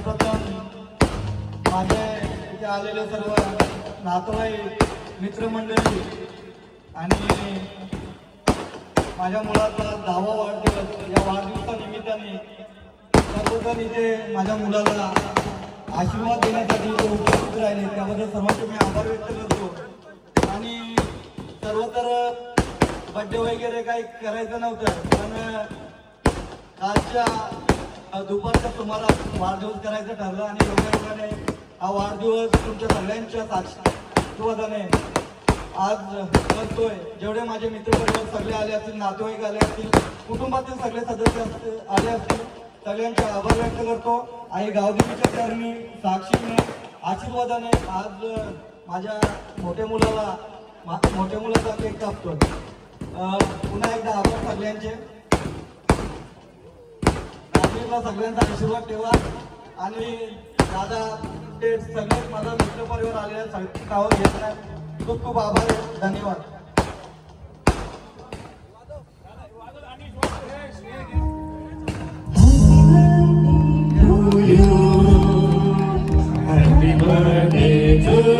सर्वप्रथम माझे इथे आलेले सर्व नातवाईक मित्रमंडळी आणि माझ्या मुलाचा दहावा वाढदिवस या वाढदिवसानिमित्ताने सर्वजण इथे माझ्या मुलाला आशीर्वाद देण्यासाठी उपस्थित राहिले. त्याबद्दल सर्वांचे मी आभार व्यक्त करतो. आणि सर्व तर बड्डे वगैरे काही करायचं नव्हतं पण आजच्या दुपारच्या तुम्हाला वाढदिवस करायचं ठरलं आणि योगायोगाने हा वाढदिवस तुमच्या सगळ्यांच्या साक्षीवादाने आज करतोय जेवढे माझे मित्रपरिवार सगळे आले असतील नातेवाईक आले असतील कुटुंबातील सगळे सदस्य असतील आले असतील सगळ्यांचे आभार व्यक्त करतो. आणि गावदेवीच्या चरणी साक्षीने आशीर्वादाने आज माझ्या मोठ्या मुलाला मा- मोठ्या मुलाचा केक कापतो पुन्हा एकदा आभार सगळ्यांचे. राजेशला सगळ्यांचा आशीर्वाद ठेवा. आणि दादा ते सगळे माझा मित्रपरिवार आलेला सगळ्यांची नावं घेत नाही खूप खूप आभार आहे. धन्यवाद. Happy birthday to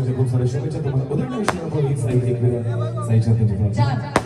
तुम्हाला वाढदिवसाच्या खूप साऱ्या शुभेच्छा तुम्हाला. उदंड विषय आपण एक साई एक वेळा साईच्या तुमच्या चार.